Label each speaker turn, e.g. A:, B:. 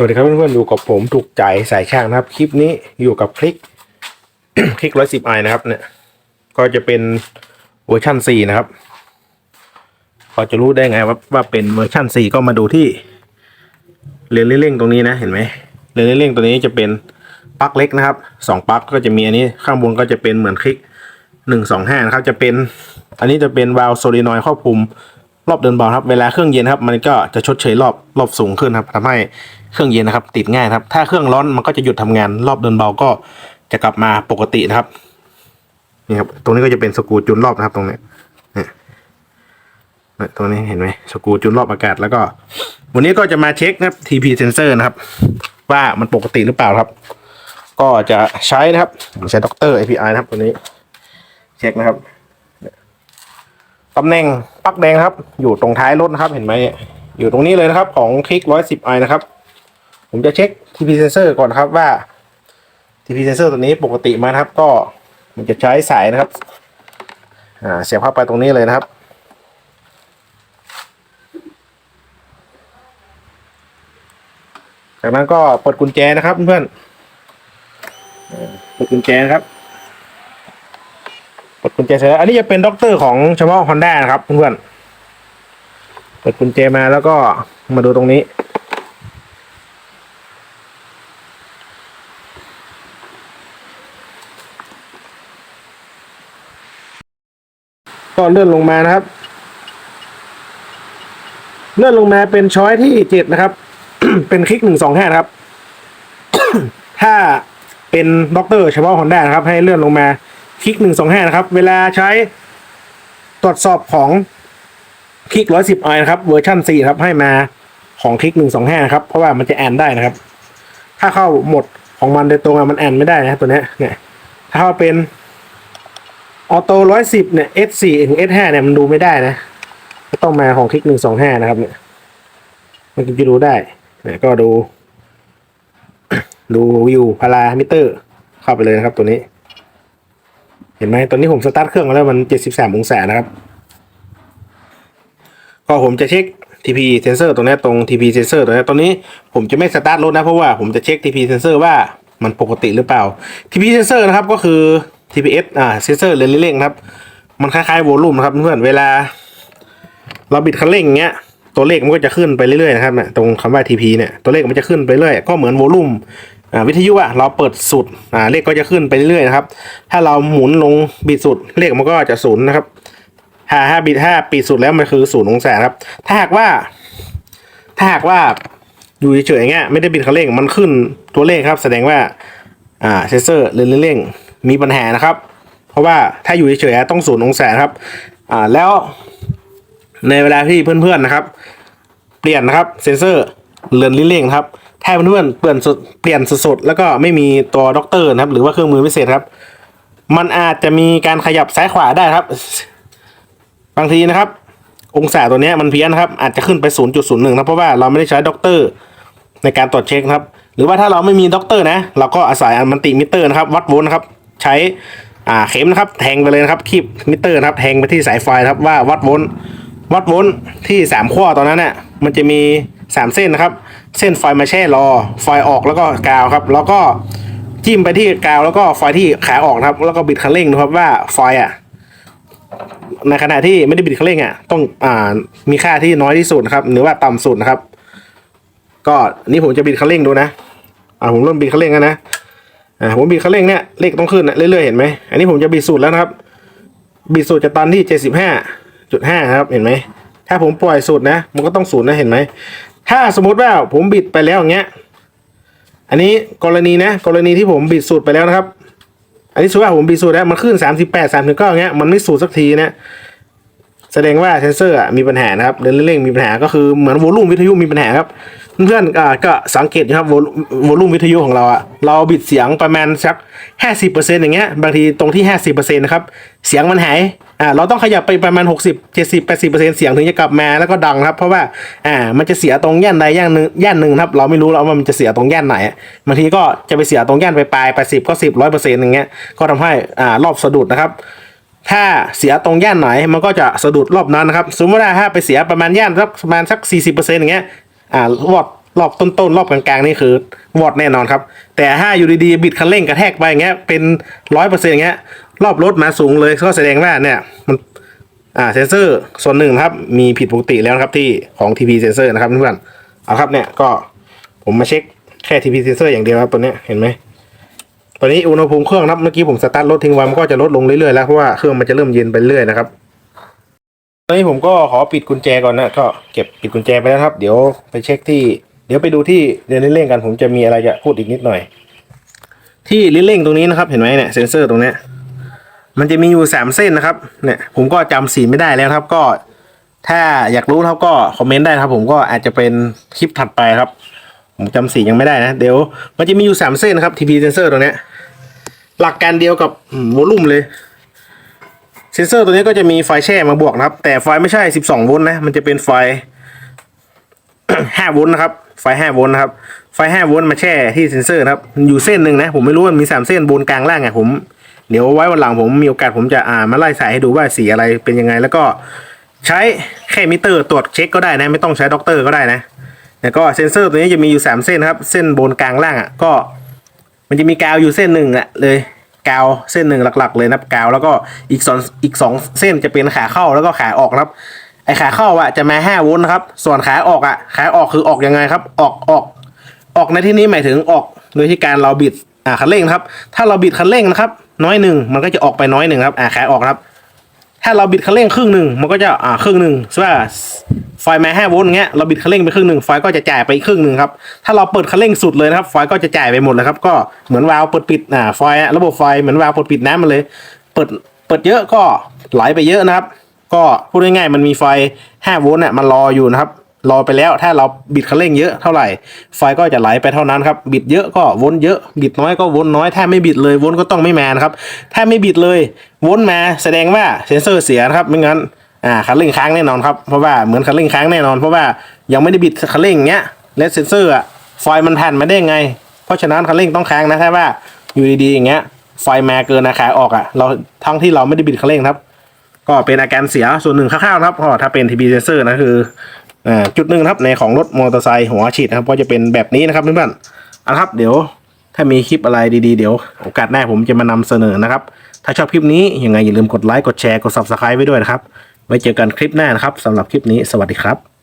A: สวัสดีครับเพื่อนๆอยู่กับผมถูกใจสายช่างนะครับ คลิปนี้อยู่กับคลิก คลิกร้อยสิบไอนะครับ เนี่ย ก็จะเป็นเวอร์ชันสี่นะครับพอจะรู้ได้ไงว่าว่าเป็นเวอร์ชันสี่ก็มาดูที่เรียนเร่งตรงนี้นะเห็นไหมเรียนเร่งตัวนี้จะเป็นปลั๊กเล็กนะครับสองปลั๊กก็จะมีอันนี้ข้างบนก็จะเป็นเหมือนคลิกหนึ่งสองห้านะครับจะเป็น อันนี้จะเป็นวาล์วโซลินอยด์ครอบคลุม รอบเดินเบาครับ เวลาเครื่องเย็นครับ มันก็จะชดเชยรอบรอบสูงขึ้นครับทำให้เครื่องเย็นนะครับ ติดง่ายครับ ถ้าเครื่องร้อนมันก็จะหยุดทำงาน รอบเดินเบาก็จะกลับมาปกตินะครับนี่ครับ ตรงนี้ก็จะเป็นสกูจุนรอบนะครับ ตรงนี้เนี่ยตรงนี้เห็นไหมสกูจุนรอบอากาศแล้วก็ วันนี้ก็จะมาเช็คนะครับ TP sensor นะครับ ว่ามันปกติหรือเปล่าครับ ก็จะใช้นะครับ ใช้ด็อกเตอร์ API นะครับ ตัวนี้ เช็คนะครับ ตำแหน่งปลั๊กแดงครับ อยู่ตรงท้ายรถนะครับ เห็นไหมอยู่ตรงนี้เลยนะครับ ของคลิกร้อยสิบไอนะครับ ผมจะเช็ค TP sensor ก่อนนครับว่า TP sensor ตัวนี้ปกติไหมนะครับ ก็มันจะใช้สายนะครับ อ่าเสียบเข้าไปตรงนี้เลยนะครับจากนั้นก็เปิดกุญแจนะครับเพื่อนเปิดกุญแจนะครับ เปิดกุญแจเสร็จแล้วอันนี้จะเป็นด็อกเตอร์ของเฉพาะ Honda นะครับเพื่อนๆเปิดกุญแจมาแล้วก็มาดูตรงนี้ ก็เลื่อนลงมานะครับ เลื่อนลงมาเป็นช้อยที่เจ็ดนะครับ เป็นคลิกหนึ่งสองห้านะครับ ถ้าเป็นด็อกเตอร์เฉพาะ Honda นะครับ ให้เลื่อนลงมา คลิกหนึ่งสองห้านะครับ เวลาใช้ตรวจสอบของคลิกร้อยสิบไอนะครับเวอร์ชันสี่ครับให้มาของคลิกหนึ่งสองห้าครับ เพราะว่ามันจะแอนได้นะครับ ถ้าเข้าหมดของมันโดยตรงมันแอนไม่ได้นะตัวนี้เนี่ย ถ้าเข้าเป็นออโต้ร้อยสิบเนี่ย S สี่ถึง S ห้าเนี่ยมันดูไม่ได้นะก็ต้องมาของคลิกหนึ่งสองห้านะครับเนี่ย มันจะดูได้เนี่ยก็ดู ดูวิวพารามิเตอร์ เข้าไปเลยนะครับตัวนี้ เห็นไหมตอนนี้ผมสตาร์ทเครื่องมาแล้วมัน73องศานะครับ ก็ผมจะเช็ค TP sensor ตรงนี้ตรง TP sensor ตรงนี้ตอนนี้ผมจะไม่สตาร์ทรถนะเพราะว่าผมจะเช็ค TP sensor ว่ามันปกติหรือเปล่า TP sensor นะครับก็คือ TPS อ่า sensor เร่งๆครับ มันคล้ายๆโวลูมนะครับเพื่อนเวลา เราบิดคันเร่งอย่างเงี้ย ตัวเลขมันก็จะขึ้นไปเรื่อยๆนะครับเนี่ยตรงคำว่า TP เนี่ยตัวเลขมันจะขึ้นไปเรื่อยก็เหมือนโวลูมอ่า วิทยุอะเราเปิดสุดอ่าเลขก็จะขึ้นไปเรื่อยๆนะครับ ถ้าเราหมุนลงบิดสุด เลขมันก็จะศูนย์นะครับถ้าห้าบิดห้าปิดสุดแล้วมันคือศูนย์องศาครับ ถ้าหากว่า ถ้าหากว่าอยู่เฉยๆอย่างเงี้ยไม่ได้บิดคันเร่งมันขึ้นตัวเลขครับ แสดงว่าอ่าเซนเซอร์เร่งๆมีปัญหานะครับ เพราะว่าถ้าอยู่เฉยๆต้องศูนย์องศาครับอ่าแล้วในเวลาที่เพื่อนๆนะครับ เปลี่ยนนะครับเซนเซอร์ เรือนลิ้นเร่งครับถ้าเพื่อนเปลี่ยนสดเปลี่ยนสดๆแล้วก็ไม่มีตัวด็อกเตอร์นะครับ หรือว่าเครื่องมือพิเศษครับ มันอาจจะมีการขยับซ้ายขวาได้ครับ บางทีนะครับ องศาตัวนี้มันเพี้ยนครับ อาจจะขึ้นไป 0.01นะเพราะว่าเราไม่ได้ใช้ด็อกเตอร์ในการตรวจเช็คครับ หรือว่าถ้าเราไม่มีด็อกเตอร์นะ เราก็อาศัยอันมันติมิเตอร์นะครับวัดโวลต์นะครับ ใช้อ่าเข็มนะครับ แทงไปเลยนะครับคีบมิเตอร์นะครับ แทงไปที่สายไฟครับว่าวัดโวลต์ วัดโวลต์ที่สามขั้วตอนนั้นเนี่ยมันจะมีสามเส้นนะครับ เส้นไฟมาแช่รอไฟออกแล้วก็กาวครับ แล้วก็จิ้มไปที่กาวแล้วก็ไฟที่ขาออกนะครับ แล้วก็บิดคันเร่งนะครับว่าไฟอะในขณะที่ไม่ได้บิดคันเร่งอะต้องอ่ามีค่าที่น้อยที่สุดนะครับ หรือว่าต่ำสุดนะครับ ก็นนี้ผมจะบิดคันเร่งดูนะอ่าผมเริ่มบิดคันเร่งแล้วนะอ่าผมบิดคันเร่งเนี่ยเลขต้องขึ้นนะเรื่อยๆเห็นไหมอันนี้ผมจะบิดสุดแล้วนะครับ บิดสุดจะตอนที่เจ็ดสิบห้า จุดห้าครับเห็นไหม ถ้าผมปล่อยสุดนะ มันก็ต้องศูนย์นะเห็นไหม ถ้าสมมติว่าผมบิดไปแล้วอย่างเงี้ย อันนี้กรณีนะ กรณีที่ผมบิดสุดไปแล้วนะครับ อันนี้สมมติว่าผมบิดสุดแล้วมันขึ้นสามสิบแปดสามสิบเก้าอย่างเงี้ยมันไม่สูดสักทีนะแสดงว่าเซนเซอร์มีปัญหานะครับเรื่องเร่งมีปัญหาก็คือเหมือนโวลูมวิทยุมีปัญหาครับ เพื่อนๆอ่าก็สังเกตนะครับโวลูโวลูมวิทยุของเราอะเราบิดเสียงประมาณสักห้าสิบเปอร์เซ็นต์อย่างเงี้ยบางทีตรงที่ห้าสิบเปอร์เซ็นต์นะครับเสียงมันหายอ่าเราต้องขยับไปประมาณหกสิบเจ็ดสิบแปดสิบเปอร์เซ็นต์เสียงถึงจะกลับมาแล้วก็ดังครับ เพราะว่าอ่ามันจะเสียตรงย่านใดย่านหนึ่งย่านหนึ่งครับ เราไม่รู้แล้วว่ามันจะเสียตรงย่านไหนบางทีก็จะไปเสียตรงย่านไปปลายแปดสิบก็สิบร้อยเปอร์เซ็นต์อย่างเงี้ยก็ทำให้อ่ารอบสะดุดนะครับถ้าเสียตรงย่านไหนมันก็จะสะดุดรอบนั้นนะครับ สมมติว่าถ้าไปเสียประมาณย่านสักประมาณสักสี่สิบเปอร์เซ็นต์อย่างเงี้ย อ่ารอบรอบต้นๆรอบกลางๆนี่คือวอดแน่นอนครับ แต่ถ้าอยู่ดีๆบิดคันเร่งกระแทกไปอย่างเงี้ยเป็นร้อยเปอร์เซ็นต์อย่างเงี้ยรอบรถมาสูงเลยก็แสดงว่าเนี่ยมันอ่าเซนเซอร์ส่วนหนึ่งครับมีผิดปกติแล้วครับที่ของ TP sensor นะครับเพื่อนๆเอาครับเนี่ยก็ผมมาเช็คแค่ TP sensor อย่างเดียวครับตัวเนี้ยเห็นไหมตอนนี้อุณหภูมิเครื่องครับเมื่อกี้ผมสตาร์ทรถทิ้งไว้มันก็จะลดลงเรื่อยๆแล้วเพราะว่าเครื่องมันจะเริ่มเย็นไปเรื่อยนะครับ ตอนนี้ผมก็ขอปิดกุญแจก่อนนะก็เก็บปิดกุญแจไปแล้วครับ เดี๋ยวไปเช็คที่ เดี๋ยวไปดูที่เรียนเร่งๆกันผมจะมีอะไรจะพูดอีกนิดหน่อย ที่ลิ้นเร่งตรงนี้นะครับ เห็นไหมเนี่ยเซนเซอร์ตรงเนี้ยมันจะมีอยู่สามเส้นนะครับเนี่ยผมก็จำสีไม่ได้แล้วครับก็ ถ้าอยากรู้ครับก็คอมเมนต์ได้ครับ ผมก็อาจจะเป็นคลิปถัดไปครับ ผมจำสียังไม่ได้นะเดี๋ยว มันจะมีอยู่สามเส้นนะครับ TP sensor ตรงเนี้ยหลักการเดียวกับวอลลุ่มเลย ซนเซอร์ตัวนี้ก็จะมีไฟแช่มาบวกนะครับ แต่ไฟไม่ใช่ 12 โวลต์นะ มันจะเป็นไฟ 5 โวลต์นะครับ ไฟ 5 โวลต์นะครับ ไฟ 5 โวลต์มาแช่ที่เซนเซอร์นะครับ อยู่เส้นหนึ่งนะ ผมไม่รู้ว่ามี 3 เส้นบนกลางล่างไงผม เดี๋ยวไว้วันหลังผมมีโอกาสผมจะอ่ามาไล่สายให้ดูว่าสีอะไรเป็นยังไง แล้วก็ใช้แค่มิเตอร์ตรวจเช็คก็ได้นะ ไม่ต้องใช้ด็อกเตอร์ก็ได้นะแล้วก็เซนเซอร์ตัวนี้จะมีอยู่ 3 เส้นนะครับ เส้นบนกลางล่างอะ ก็ มันจะมีกาวอยู่เส้นหนึ่งอะเลย กาวเส้นหนึ่งหลัก ๆ เลยนะครับกาวแล้วก็อีกสองอีกสองเส้นจะเป็นขาเข้าแล้วก็ขาออกครับ ไอขาเข้าอะจะมาห้าโวลต์นะครับ ส่วนขาออกอะขาออกคือออกยังไงครับ ออกออก ออกในที่นี้หมายถึงออกโดยที่การเราบิดอ่าคันเร่งนะครับ ถ้าเราบิดคันเร่งนะครับ น้อยหนึ่งมันก็จะออกไปน้อยหนึ่งครับอ่าขาออกครับ ถ้าเราบิดคันเร่งครึ่งหนึ่งมันก็จะอ่าครึ่งหนึ่งใช่ป่ะไฟมาห้าโวลต์อย่างเงี้ยเราบิดคันเร่งไปครึ่งหนึ่งไฟก็จะจ่ายไปอีกครึ่งหนึ่งครับถ้าเราเปิดคันเร่งสุดเลยนะครับไฟก็จะจ่ายไปหมดเลยครับก็เหมือนวาล์วเปิดปิดอ่าไฟระบบไฟเหมือนวาล์วเปิดปิดน้ำมันเลย เปิดเปิดเยอะก็ไหลไปเยอะนะครับ ก็พูดง่ายๆมันมีไฟ5โวลต์เนี่ยมันรออยู่นะครับ รอไปแล้ว ถ้าเราบิดคันเร่งเยอะเท่าไหร่ ไฟก็จะไหลไปเท่านั้นครับ บิดเยอะก็วลต์เยอะ บิดน้อยก็วลต์น้อย ถ้าไม่บิดเลยวลต์ก็ต้องไม่แมนะครับ ถ้าไม่บิดเลยวลต์มาแสดงว่าเซนเซอร์เสียนะครับ ไม่งั้น อ่า คันเร่งค้างแน่นอนครับ เพราะว่าเหมือนคันเร่งค้างแน่นอน เพราะว่ายังไม่ได้บิดคันเร่งเงี้ย และเซนเซอร์อะไฟมันผ่านมาได้ไง เพราะฉะนั้นคันเร่งต้องค้างนะถ้าว่าอยู่ดีๆอย่างเงี้ย ไฟมาเกินอาคาออกอะเราทั้งที่เราไม่ได้บิดคันเร่งครับก็เป็นอาการเสียส่วนหนึ่งคร่าวๆครับก็ถ้าเป็น TB sensor นะคือ จุดหนึ่งครับในของรถมอเตอร์ไซค์หัวฉีดนะครับก็จะเป็นแบบนี้นะครับเพื่อนๆอะครับเดี๋ยวถ้ามีคลิปอะไรดีๆ เดี๋ยวโอกาสหน้าผมจะมานำเสนอนะครับ ถ้าชอบคลิปนี้ยังไงอย่าลืมกดไลค์กดแชร์กดซับสไคร b e ไว้ด้วยนะครับ ไว้เจอกันคลิปหน้านะครับสำหรับคลิปนี้สวัสดีครับ